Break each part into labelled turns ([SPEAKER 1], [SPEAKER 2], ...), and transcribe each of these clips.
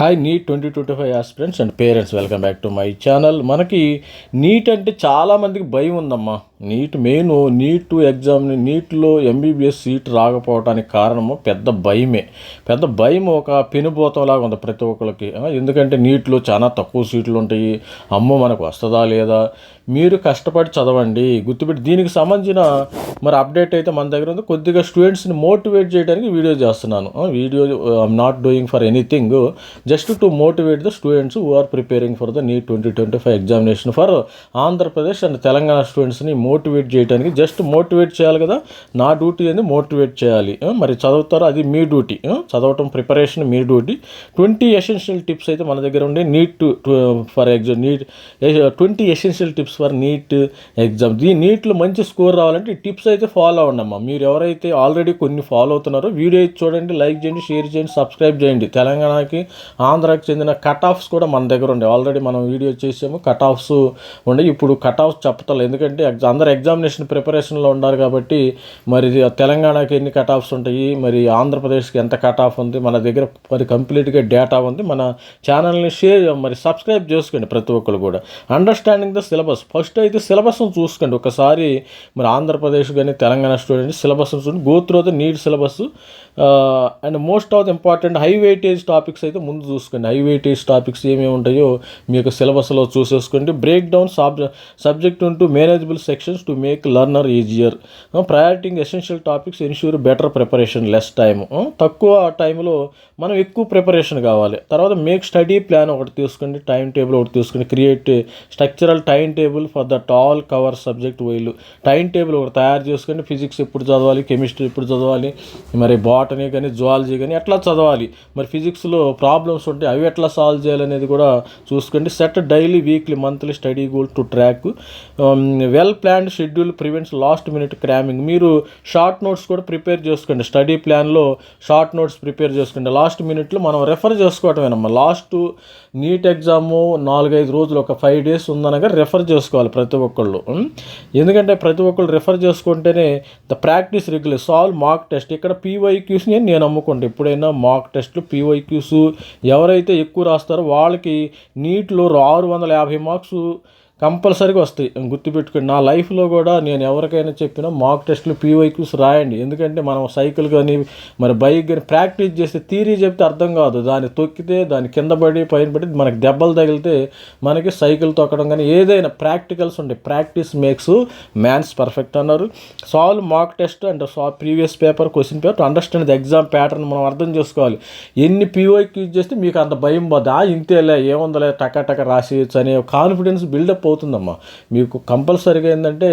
[SPEAKER 1] Hi NEET twenty twenty five aspirants and parents welcome back to my channel మనకి NEET అంటే చాలామందికి భయం ఉందమ్మా. నీట్ మెయిన్ నీట్ ఎగ్జామ్ని నీట్లో ఎంబీబీఎస్ సీట్ రాకపోవడానికి కారణము పెద్ద భయమే. పెద్ద భయం ఒక పెనుభూతంలాగా ఉంది ప్రతి ఒక్కరికి ఎందుకంటే నీట్లో చాలా తక్కువ సీట్లు ఉంటాయి. అమ్మో మనకు వస్తుందా లేదా? మీరు కష్టపడి చదవండి. గుర్తుపెట్టి దీనికి సంబంధించిన మరి అప్డేట్ అయితే మన దగ్గర ఉంది. కొద్దిగా స్టూడెంట్స్ని మోటివేట్ చేయడానికి వీడియో చేస్తున్నాను. Video I'm not doing for anything just to motivate the students who are preparing for the neat twenty twenty five examination for Andhra Pradesh and Telangana స్టూడెంట్స్ని మోటివేట్ చేయడానికి జస్ట్ మోటివేట్ చేయాలి కదా. నా డ్యూటీ అనేది మోటివేట్ చేయాలి. మరి చదువుతారో అది మీ డ్యూటీ చదవటం ప్రిపరేషన్ మీ డ్యూటీ ట్వంటీ ఎసెన్షియల్ టిప్స్ అయితే మన దగ్గర ఉండే. NEET for exam NEET twenty essential tips for NEET exam ఈ నీట్లో మంచి స్కోర్ రావాలంటే ఈ టిప్స్ అయితే ఫాలో అవ్వండి అమ్మా. మీరు ఎవరైతే ఆల్రెడీ కొన్ని ఫాలో అవుతున్నారో వీడియో అయితే చూడండి లైక్ చేయండి షేర్ చేయండి సబ్స్క్రైబ్ చేయండి. తెలంగాణకి ఆంధ్రాకి చెందిన కట్ ఆఫ్స్ కూడా మన దగ్గర ఉండే. ఆల్రెడీ మనం వీడియో చేసాము కట్ ఆఫ్స్ ఉండే. ఇప్పుడు కట్ ఆఫ్స్ చెప్తాను ఎందుకంటే ఎగ్జామ్ అందరు ఎగ్జామినేషన్ ప్రిపరేషన్లో ఉన్నారు కాబట్టి మరి తెలంగాణకి ఎన్ని కట్ ఆఫ్స్ ఉంటాయి? మరి ఆంధ్రప్రదేశ్కి ఎంత కట్ ఆఫ్ ఉంది? మన దగ్గర మరి కంప్లీట్గా డేటా ఉంది. మన ఛానల్ని షేర్ మరి సబ్స్క్రైబ్ చేసుకోండి ప్రతి ఒక్కరు కూడా. అండర్స్టాండింగ్ ద సిలబస్ ఫస్ట్ అయితే సిలబస్ను చూసుకోండి. ఒకసారి మరి ఆంధ్రప్రదేశ్ కానీ తెలంగాణ స్టూడెంట్స్ సిలబస్ చూడండి. Go through the neat syllabus and most of the important high weightage topics అయితే ముందు చూసుకోండి. హై వెయిటేజ్ టాపిక్స్ ఏమేమి ఉంటాయో మీ యొక్క సిలబస్లో చూసేసుకోండి. Break down sub subject into manageable sections to make learner easier prioritizing essential topics ensure better preparation less time తక్కువ టైంలో మనం ఎక్కువ ప్రిపరేషన్ కావాలి. తర్వాత మేక్ స్టడీ ప్లాన్ ఒకటి తీసుకోండి. టైం టేబుల్ ఒకటి తీసుకోండి. Create structural time table for the tall cover subject వైలు time table ఒకటి తయారు చేసుకోండి. ఫిజిక్స్ ఎప్పుడు చదవాలి? కెమిస్ట్రీ ఎప్పుడు చదవాలి? మరి బాటనీ కానీ జువాలజీ కానీ ఎట్లా చదవాలి? మరి ఫిజిక్స్లో ప్రాబ్లమ్స్ ఉంటే అవి ఎట్లా సాల్వ్ చేయాలనేది కూడా చూసుకోండి. Set daily weekly monthly study goal to track. Well planned schedule prevents last minute cramming. మీరు షార్ట్ నోట్స్ కూడా ప్రిపేర్ చేసుకోండి. స్టడీ ప్లాన్లో షార్ట్ నోట్స్ ప్రిపేర్ చేసుకోండి. లాస్ట్ మినిట్లో మనం రెఫర్ చేసుకోవటమేనమ్మా. లాస్ట్ నీట్ ఎగ్జాము నాలుగైదు రోజులు ఒక ఫైవ్ డేస్ ఉందనగా రెఫర్ చేసుకోవాలి ప్రతి ఒక్కళ్ళు. ఎందుకంటే ప్రతి ఒక్కళ్ళు రెఫర్ చేసుకుంటేనే the practice regular. Solve mock test. ఇక్కడ పీవైక్యూస్ని నేను అమ్ముకోండి ఎప్పుడైనా మాక్ టెస్ట్లు పీవైక్యూస్ ఎవరైతే ఎక్కువ రాస్తారో వాళ్ళకి నీట్లో ఆరు వందల యాభై మార్క్స్ కంపల్సరీగా వస్తాయి. గుర్తుపెట్టుకోండి నా లైఫ్లో కూడా నేను ఎవరికైనా చెప్పినా మాక్ టెస్ట్లు పీవైక్యూస్ రాయండి. ఎందుకంటే మనం సైకిల్ కానీ మరి బైక్ కానీ ప్రాక్టీస్ చేస్తే థీరీ చెప్తే అర్థం కాదు. దాన్ని తొక్కితే దాని కింద పడి పైన పడి మనకి దెబ్బలు తగిలితే మనకి సైకిల్ తొక్కడం కానీ ఏదైనా ప్రాక్టికల్స్ ఉంటాయి. ప్రాక్టీస్ మేక్స్ మ్యాన్స్ పర్ఫెక్ట్ అన్నారు. Solve mock test and saw previous paper question paper understand the exam pattern మనం అర్థం చేసుకోవాలి. ఎన్ని పీవైక్యూస్ చేస్తే మీకు అంత భయం పోదు ఆ ఇంతేలే ఏముందలే టక టక రాసేయచ్చు అనే కాన్ఫిడెన్స్ బిల్డప్ అవుతుందమ్మా మీకు కంపల్సరీగా ఏంటంటే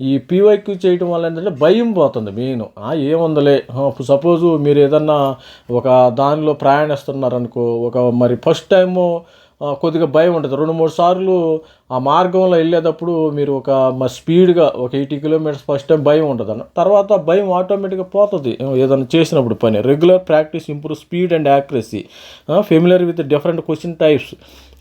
[SPEAKER 1] ఈ పీవైక్యూ చేయటం వల్ల ఏంటంటే భయం పోతుంది మెయిన్. ఏముందలే. సపోజు మీరు ఏదన్నా ఒక దానిలో ప్రయాణిస్తున్నారనుకో ఒక మరి ఫస్ట్ టైము కొద్దిగా భయం ఉంటుంది. రెండు మూడు సార్లు ఆ మార్గంలో వెళ్ళేటప్పుడు మీరు ఒక స్పీడ్గా ఒక ఎయిటీ కిలోమీటర్స్ ఫస్ట్ టైం భయం ఉంటుంది అన్న. తర్వాత భయం ఆటోమేటిక్గా పోతుంది. ఏదైనా చేసినప్పుడు పని. Regular practice improve speed and accuracy. Familiar with different question types.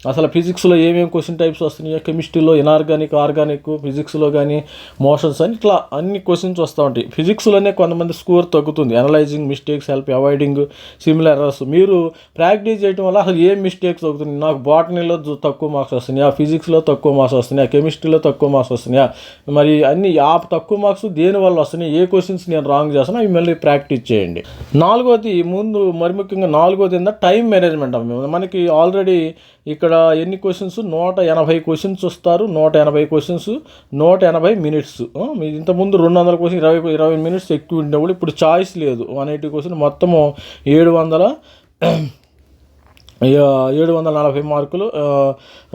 [SPEAKER 1] అసలు ఫిజిక్స్లో ఏమేమి క్వశ్చన్ టైప్స్ వస్తున్నాయో కెమిస్ట్రీలో ఇనార్గానిక్ ఆర్గానిక్ ఫిజిక్స్లో కానీ మోషన్స్ అని ఇట్లా అన్ని క్వశ్చన్స్ వస్తూ ఉంటాయి. ఫిజిక్స్లోనే కొంతమంది స్కోర్ తగ్గుతుంది. Analysing mistakes help avoiding similar errors మీరు ప్రాక్టీస్ చేయడం వల్ల అసలు ఏం మిస్టేక్స్ అవుతుంది నాకు బాటనీలో తక్కువ మార్క్స్ వస్తున్నాయా? ఫిజిక్స్లో తక్కువ మార్క్స్ వస్తున్నాయా? కెమిస్ట్రీలో తక్కువ మార్క్స్ వస్తున్నాయా? మరి అన్ని ఆ తక్కువ మార్క్స్ దేని వల్ల వస్తున్నాయి? ఏ క్వశ్చన్స్ నేను రాంగ్ చేస్తాను అవి మళ్ళీ ప్రాక్టీస్ చేయండి. నాలుగోది ముందు మరి ముఖ్యంగా నాలుగోది ఏంటంటే టైం మేనేజ్మెంట్ మనకి ఆల్రెడీ ఇక్కడ ఎన్ని క్వశ్చన్స్ నూట ఎనభై క్వశ్చన్స్ వస్తారు. నూట ఎనభై క్వశ్చన్స్ నూట ఎనభై మినిట్స్ ఇంతకుముందు రెండు వందల క్వశ్చన్ ఇరవై ఇరవై మినిట్స్ ఎక్కువ ఉండేవాళ్ళు. ఇప్పుడు చాయిస్ లేదు. వన్ ఎయిటీ క్వశ్చన్ మొత్తము ఏడు వందల ఏడు వందల నలభై మార్కులు.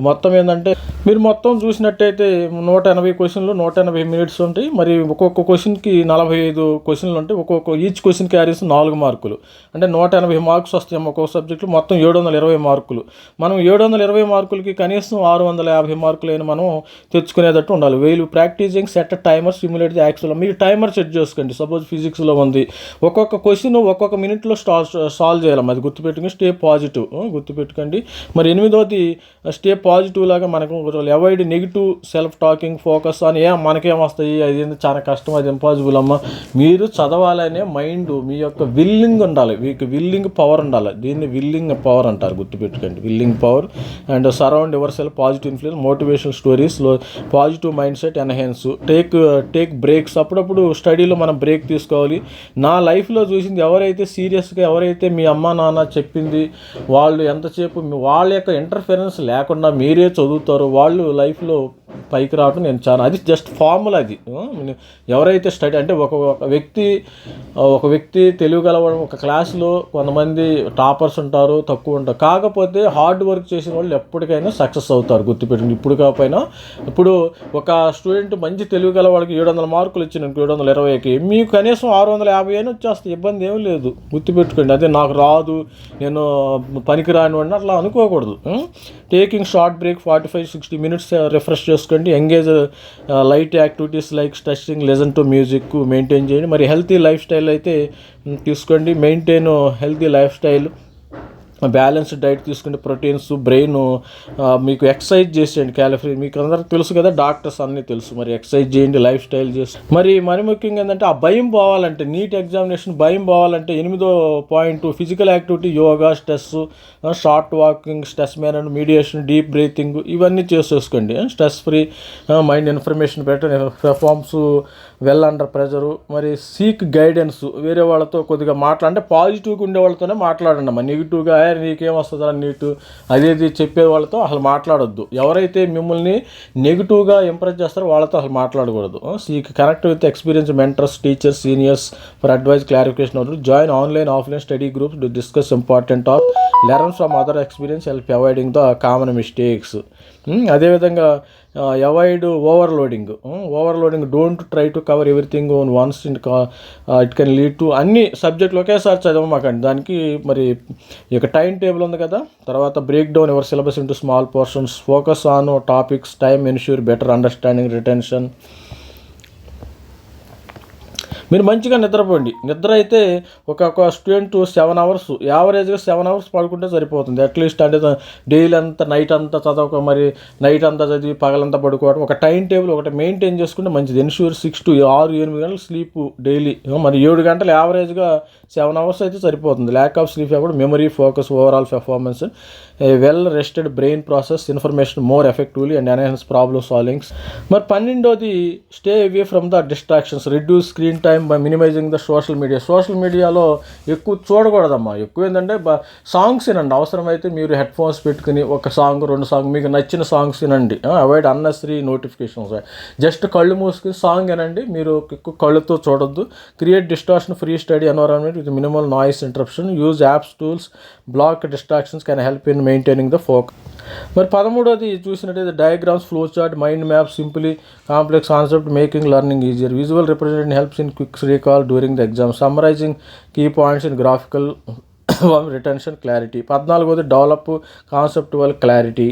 [SPEAKER 1] మొత్తం ఏంటంటే మీరు మొత్తం చూసినట్టయితే నూట ఎనభై క్వశ్చన్లు నూట ఎనభై మినిట్స్ ఉంటాయి. మరి ఒక్కొక్క క్వశ్చన్కి నలభై ఐదు క్వశ్చన్లు ఉంటాయి. ఒక్కొక్క ఈచ్ క్వశ్చన్ క్యారీస్ నాలుగు మార్కులు. అంటే నూట ఎనభై మార్క్స్ వస్తాయి ఒక్కొక్క సబ్జెక్టు మొత్తం ఏడు వందల ఇరవై మార్కులు. మనం ఏడు వందల ఇరవై మార్కులకి కనీసం ఆరు వందల యాభై మార్కులైన మనం తెచ్చుకునేటట్టు ఉండాలి. While practising set timer simulate actual. మీరు టైమర్ సెట్ చేసుకోండి. సపోజ్ ఫిజిక్స్లో ఉంది. ఒక్కొక్క క్వశ్చన్ ఒక్కొక్క మినిట్లో స్టా సాల్వ్ చేయాలి. అది గుర్తుపెట్టుకుని స్టే పాజిటివ్. గుర్తుపెట్టుకోండి. మరి ఎనిమిదోది స్టే పాజిటివ్ లాగా మనకు avoid negative self talking focus అని ఏ మనకేం వస్తాయి? అది చాలా కష్టం అది ఇంపాసిబుల్ అమ్మ. మీరు చదవాలనే మైండ్ మీ యొక్క విల్లింగ్ ఉండాలి. మీకు విల్లింగ్ పవర్ ఉండాలి. దీన్ని విల్లింగ్ పవర్ అంటారు గుర్తుపెట్టుకోండి. Willing power and surround yourself positive influence motivational stories positive mind set enhance take take breaks అప్పుడప్పుడు స్టడీలో మనం బ్రేక్ తీసుకోవాలి. నా లైఫ్లో చూసింది ఎవరైతే సీరియస్గా ఎవరైతే మీ అమ్మ నాన్న చెప్పింది వాళ్ళు ఎంతసేపు వాళ్ళ యొక్క ఇంటర్ఫిరెన్స్ లేకుండా మీరే చదువుతారు వాళ్ళు లైఫ్లో పైకి రావడం నేను చాలా అది జస్ట్ ఫార్ములా అది. ఎవరైతే స్టడీ అంటే ఒక ఒక వ్యక్తి ఒక వ్యక్తి తెలియగలవడం ఒక క్లాస్లో కొంతమంది టాపర్స్ ఉంటారు తక్కువ ఉంటారు. కాకపోతే హార్డ్ వర్క్ చేసిన వాళ్ళు ఎప్పటికైనా సక్సెస్ అవుతారు గుర్తుపెట్టుకుని ఇప్పుడు కాకపోయినా ఇప్పుడు ఒక స్టూడెంట్ మంచి తెలుగు గల వాళ్ళకి ఏడు వందల మార్కులు ఇచ్చిన ఏడు వందల ఇరవైకి మీకు కనీసం ఆరు వందల యాభై అయినా వచ్చేస్తాయి. ఇబ్బంది ఏం లేదు. గుర్తుపెట్టుకోండి. అదే నాకు రాదు నేను పనికిరాని వాడిని అట్లా అనుకోకూడదు. Taking short break forty five sixty minutes refresh చేసుకోండి. Engage light activities like stretching listen to music maintain చేయండి. మరి హెల్తీ లైఫ్ స్టైల్ అయితే తీసుకోండి maintain healthy lifestyle balanced diet తీసుకుంటే ప్రోటీన్స్ బ్రెయిన్ మీకు ఎక్సర్సైజ్ చేసేయండి క్యాలరీ. మీకు అందరికి తెలుసు కదా డాక్టర్స్ అన్నీ తెలుసు. మరి ఎక్సర్సైజ్ చేయండి లైఫ్ స్టైల్ చేసి. మరి మరి ముఖ్యంగా ఏంటంటే ఆ భయం పోవాలంటే నీట్ ఎగ్జామినేషన్ భయం పోవాలంటే ఎనిమిదో point physical activity yoga stress short walking stress management mediation deep breathing ఇవన్నీ చేసేసుకోండి. Stress free mind information better performs well under pressure మరి సీక్ గైడెన్స్ వేరే వాళ్ళతో కొద్దిగా మాట్లాడంటే పాజిటివ్గా ఉండే వాళ్ళతోనే మాట్లాడండి అమ్మా. నెగిటివ్గా "ఏ, నీకేం వస్తుందా నీటు అదేది చెప్పే వాళ్ళతో అసలు మాట్లాడొద్దు. ఎవరైతే మిమ్మల్ని నెగిటివ్గా ఇంప్రెస్ చేస్తారో వాళ్ళతో అసలు మాట్లాడకూడదు. Seek connect with experience mentors teachers seniors for advice clarification అవుతుంది join online offline study groups to discuss important top learn from other experience help avoiding the common mistakes అదేవిధంగా avoid overloading overloading don't try to cover everything own once in it can lead to అన్ని సబ్జెక్టులు ఒకేసారి చదవమాకండి దానికి మరి ఈ యొక్క time table ఉంది కదా తర్వాత break down ever syllabus into small portions focus on topics time ensure better understanding retention మీరు మంచిగా నిద్రపోండి. నిద్ర అయితే ఒక ఒక స్టూడెంట్ సెవెన్ అవర్స్ యావరేజ్గా సెవెన్ అవర్స్ పడుకుంటే సరిపోతుంది. అట్లీస్ట్ అంటే డైలీ అంతా నైట్ అంతా చదవక మరి నైట్ అంతా చదివి పగలంతా పడుకోవడం ఒక టైం టేబుల్ ఒకటి మెయింటైన్ చేసుకుంటే మంచిది. ఎన్ష్యూర్ సిక్స్ టు ఆరు ఎనిమిది గంటలు స్లీప్ డైలీ మరి ఏడు గంటలు యావరేజ్గా సెవెన్ అవర్స్ అయితే సరిపోతుంది. ల్యాక్ ఆఫ్ స్లీప్ కూడా memory focus overall performance well rested brain process information more effectively and enhance problem solvings మరి పన్నెండోది stay away from the distractions reduce screen time by minimising the social media social మీడియాలో ఎక్కువ చూడకూడదమ్మా. ఎక్కువ ఏంటంటే బ songs వినండి. అవసరమైతే మీరు హెడ్ ఫోన్స్ పెట్టుకుని ఒక సాంగ్ రెండు సాంగ్ మీకు నచ్చిన సాంగ్స్ వినండి. అవాయిడ్ అన్నెసరీ నోటిఫికేషన్స్ జస్ట్ కళ్ళు మూసుకుని సాంగ్ వినండి. మీరు ఎక్కువ కళ్ళుతో చూడొద్దు. Create distraction free study environment with minimal noise interruption use apps tools block distractions can help in maintaining the focus మరి పదమూడోది చూసినట్టయితే diagrams flow chart mind map simply complex concept making learning easier visual representation helps in quicks recall during the exam summarising key points in graphical retention clarity పద్నాలుగోది develop conceptual clarity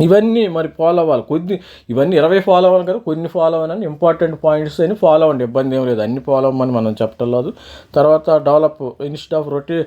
[SPEAKER 1] ఇవన్నీ మరి follow అవ్వాలి. కొద్ది ఇవన్నీ ఇరవై follow అవ్వాలి కదా కొన్ని follow అవ్వాలని ఇంపార్టెంట్ పాయింట్స్ అని ఫాలో అవ్వండి. ఇబ్బంది ఏం లేదు. అన్ని ఫాలో అవ్వమని మనం చెప్పటం లేదు. తర్వాత develop instead of rote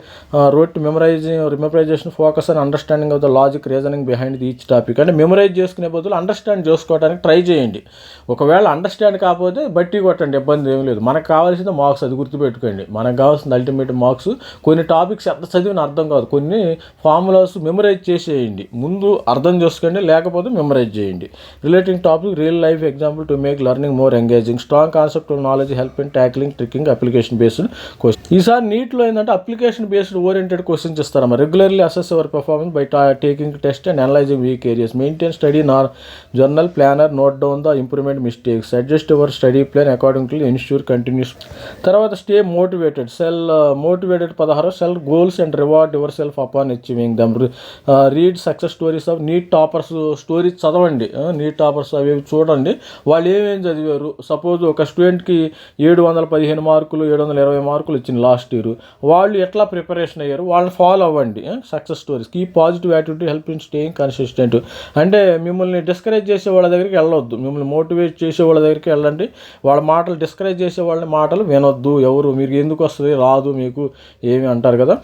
[SPEAKER 1] rote memorising memorisation focus and understanding of the logic reasoning behind the each topic అంటే మెమరైజ్ చేసుకునే బదులు అండర్స్టాండ్ చేసుకోవడానికి ట్రై చేయండి. ఒకవేళ అండర్స్టాండ్ కాకపోతే బట్టి కొట్టండి. ఇబ్బంది ఏం లేదు. మనకు కావాల్సిన మార్క్స్ అది గుర్తుపెట్టుకోండి. మనకు కావాల్సిన అల్టిమేట్ మార్క్స్ కొన్ని టాపిక్స్ ఎంత చదివిన అర్థం కాదు. కొన్ని ఫార్ములాస్ మెమరైజ్ చేసేయండి. ముందు అర్థం చేసుకోండి చేయండి లేకపోతే మెమరైజ్ చేయండి. Relating topic real life example to make learning more engaging strong concept knowledge help in tackling tricking application based question ఈసారి నీట్లో ఏంటంటే అప్లికేషన్ బేస్డ్ ఓరియంటెడ్ క్వశ్చన్స్ ఇస్తారమ్మా regularly assess our performance by taking test and analysing weak areas maintain study or journal planner note down the improvement mistakes adjust our study plan according to ensure continuous తర్వాత stay motivated self motivated పదహారు set goals and reward yourself upon achieving them read success stories of NEET topper toppers stories చదవండి. Neat toppers అవి చూడండి. వాళ్ళు ఏమేమి చదివారు? Suppose ఒక స్టూడెంట్కి ఏడు వందల పదిహేను మార్కులు ఏడు వందల ఇరవై మార్కులు ఇచ్చింది లాస్ట్ ఇయర్. వాళ్ళు ఎట్లా ప్రిపరేషన్ అయ్యారు? వాళ్ళని ఫాలో అవ్వండి. Success stories. Key positive attitude help in staying consistent. అంటే మిమ్మల్ని డిస్కరేజ్ చేసే వాళ్ళ దగ్గరికి వెళ్ళొద్దు. మిమ్మల్ని మోటివేట్ చేసే వాళ్ళ దగ్గరికి వెళ్ళండి. వాళ్ళ మాటలు డిస్కరేజ్ చేసే వాళ్ళ మాటలు వినొద్దు. ఎవరు? మీరు ఎందుకు వస్తుంది? రాదు మీకు. ఏమి అంటారు కదా?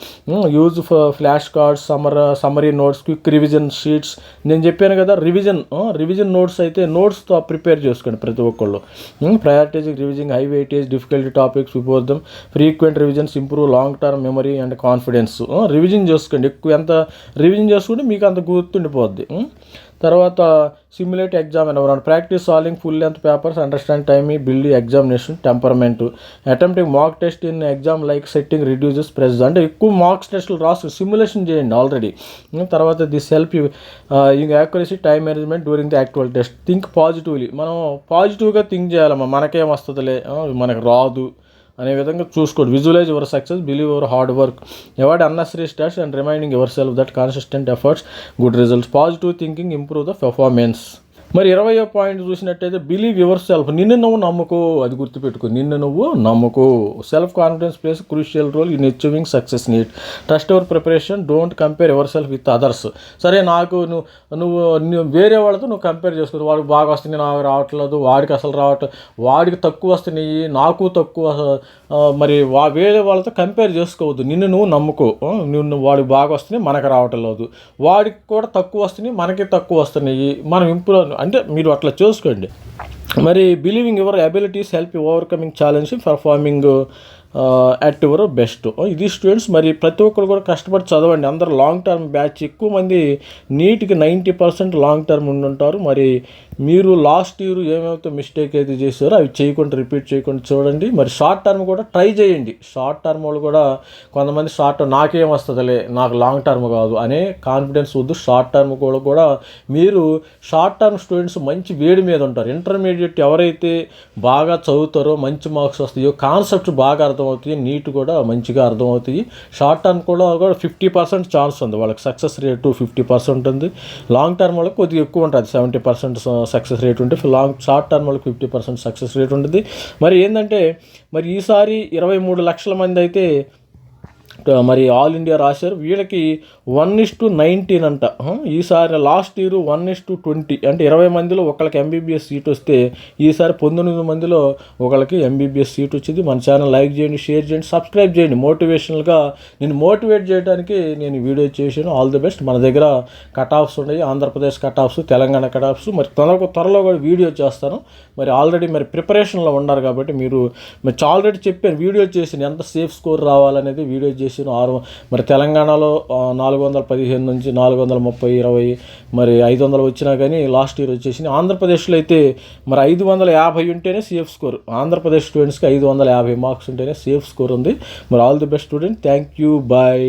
[SPEAKER 1] Use flash cards summer summary notes quick revision sheets నేను చెప్పాను కదా రివిజన్ రివిజన్ నోట్స్ అయితే నోట్స్తో ప్రిపేర్ చేసుకోండి ప్రతి ఒక్కళ్ళు. Prioritising revising high weightage difficulty topics విపోద్దాం frequent revisions improve long term memory and confidence revision చేసుకోండి. ఎక్కువ ఎంత రివిజన్ చేసుకుంటే మీకు అంత గుర్తుండిపోద్ది. తర్వాత simulate exam environment practice solving full length papers understand time build examination temperament attempting mock test in exam like setting reduces press అంటే ఎక్కువ మార్క్స్ టెస్టులు రాసు సిమ్యులేషన్ చేయండి ఆల్రెడీ తర్వాత దిస్ హెల్ప్ యూ ఇంక accuracy time management during the actual test think positively మనం పాజిటివ్గా think చేయాలమ్మా. మనకేం వస్తుందిలే? మనకు రాదు. అనే విధంగా చూసుకోండి. Visualise your success believe your hard work avoid unnecessary stats and reminding yourself that consistent efforts good results positive thinking improve the performance మరి ఇరవయో పాయింట్ చూసినట్టయితే బిలీవ్ యువర్ సెల్ఫ్ నిన్ను నువ్వు నమ్ముకో అది గుర్తుపెట్టుకో. నిన్ను నువ్వు నమ్ముకో. Self confidence plays crucial role in achieving success NEET trust your preparation don't compare yourself with others సరే నాకు నువ్వు నువ్వు నువ్వు వేరే వాళ్ళతో నువ్వు కంపేర్ చేసుకో. వాడికి బాగా వస్తుంది నాకు రావట్లేదు. వాడికి అసలు రావట్లేదు వాడికి తక్కువ వస్తున్నాయి నాకు తక్కువ మరి వా వేరే వాళ్ళతో కంపేర్ చేసుకోవద్దు. నిన్ను నువ్వు నమ్ముకో. నిన్ను వాడికి బాగా వస్తున్నాయి మనకు రావట్లేదు. వాడికి కూడా తక్కువ వస్తున్నాయి మనకి తక్కువ వస్తున్నాయి. మనం ఇంప్రూవ్ అంటే మీరు అట్లా చూసుకోండి. మరి believing your abilities help overcoming challenge performing at your best ఇది స్టూడెంట్స్ మరి ప్రతి ఒక్కరు కూడా కష్టపడి చదవండి. అందరు లాంగ్ టర్మ్ బ్యాచ్ ఎక్కువ మంది నీట్కి నైంటీ పర్సెంట్ లాంగ్ టర్మ్ ఉండి ఉంటారు మరి మీరు లాస్ట్ ఇయర్ ఏమైతే మిస్టేక్ అయితే చేశారో అవి చేయకుండా రిపీట్ చేయకుండా చూడండి. మరి షార్ట్ టర్మ్ కూడా ట్రై చేయండి. షార్ట్ టర్మ్ వాళ్ళు కూడా కొంతమంది షార్ట్ నాకేం వస్తుందిలే నాకు లాంగ్ టర్మ్ కాదు అనే కాన్ఫిడెన్స్ వద్దు. షార్ట్ టర్మ్ కూడా కూడా మీరు షార్ట్ టర్మ్ స్టూడెంట్స్ మంచి వేడి మీద ఉంటారు. ఇంటర్మీడియట్ ఎవరైతే బాగా చదువుతారో మంచి మార్క్స్ వస్తాయో కాన్సెప్ట్ బాగా అర్థమవుతాయి నీట్ కూడా మంచిగా అర్థమవుతాయి. షార్ట్ టర్మ్ కూడా కూడా ఫిఫ్టీ పర్సెంట్ ఛాన్స్ ఉంది. వాళ్ళకి సక్సెస్ రేటు ఫిఫ్టీ పర్సెంట్ ఉంది. లాంగ్ టర్మ్ వాళ్ళకి కొద్దిగా ఎక్కువ ఉంటుంది. సెవెంటీ పర్సెంట్ సక్సెస్ రేట్ ఉంటే లాంగ్ షార్ట్ టర్మ్ వాళ్ళకి ఫిఫ్టీ పర్సెంట్ సక్సెస్ రేట్ ఉంటుంది. మరి ఏంటంటే మరి ఈసారి ఇరవై మూడు లక్షల మంది అయితే మరి ఆల్ ఇండియా రాశారు. వీళ్ళకి వన్ ఇస్ టు నైన్టీన్ అంట. ఈసారి last year one is to twenty అంటే ఇరవై మందిలో ఒకళ్ళకి ఎంబీబీఎస్ సీట్ వస్తే ఈసారి పంతొమ్మిది మందిలో ఒకళ్ళకి ఎంబీబీఎస్ సీట్ వచ్చింది. మన ఛానల్ లైక్ చేయండి షేర్ చేయండి సబ్స్క్రైబ్ చేయండి. మోటివేషనల్గా నేను మోటివేట్ చేయడానికి నేను వీడియో చేశాను. ఆల్ ది బెస్ట్ మన దగ్గర కట్ ఆఫ్స్ ఉన్నాయి. Andhra Pradesh cut offs Telangana cut offs మరి త్వరలో త్వరలో కూడా వీడియో చేస్తాను. మరి ఆల్రెడీ మరి ప్రిపరేషన్లో ఉన్నారు కాబట్టి మీరు మరి ఆల్రెడీ చెప్పాను. వీడియో చేసిన ఎంత సేఫ్ స్కోర్ రావాలనేది వీడియో చేసి చేసిన ఆరు మరి తెలంగాణలో నాలుగు వందల పదిహేను నుంచి నాలుగు వందల ముప్పై ఇరవై మరి ఐదు వందలు వచ్చినా కానీ లాస్ట్ ఇయర్ వచ్చేసి ఆంధ్రప్రదేశ్లో అయితే మరి ఐదు వందల యాభై ఉంటేనే సేఫ్ స్కోర్ ఆంధ్రప్రదేశ్ స్టూడెంట్స్కి ఐదు వందల యాభై మార్క్స్ ఉంటేనే సేఫ్ స్కోర్ ఉంది. మరి all the best student thank you bye